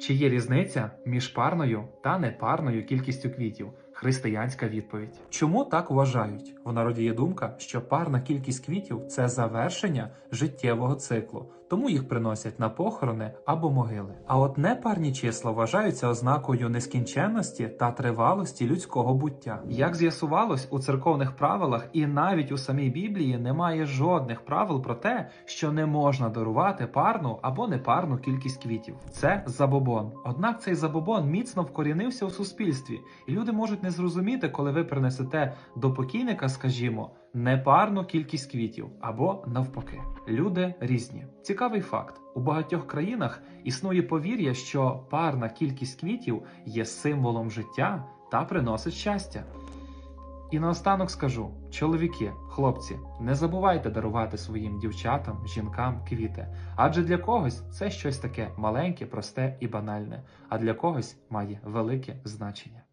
Чи є різниця між парною та непарною кількістю квітів? Християнська відповідь. Чому так вважають? В народі є думка, що парна кількість квітів це завершення життєвого циклу, тому їх приносять на похорони або могили. А от непарні числа вважаються ознакою нескінченності та тривалості людського буття. Як з'ясувалось у церковних правилах, і навіть у самій Біблії немає жодних правил про те, що не можна дарувати парну або непарну кількість квітів. Це забобон. Однак цей забобон міцно вкорінився у суспільстві, і люди можуть не зрозуміти, коли ви принесете до покійника, скажімо, непарну кількість квітів або навпаки. Люди різні. Цікавий факт: у багатьох країнах існує повір'я, що парна кількість квітів є символом життя та приносить щастя. І наостанок скажу: чоловіки, хлопці, не забувайте дарувати своїм дівчатам, жінкам квіти. Адже для когось це щось таке маленьке, просте і банальне, а для когось має велике значення.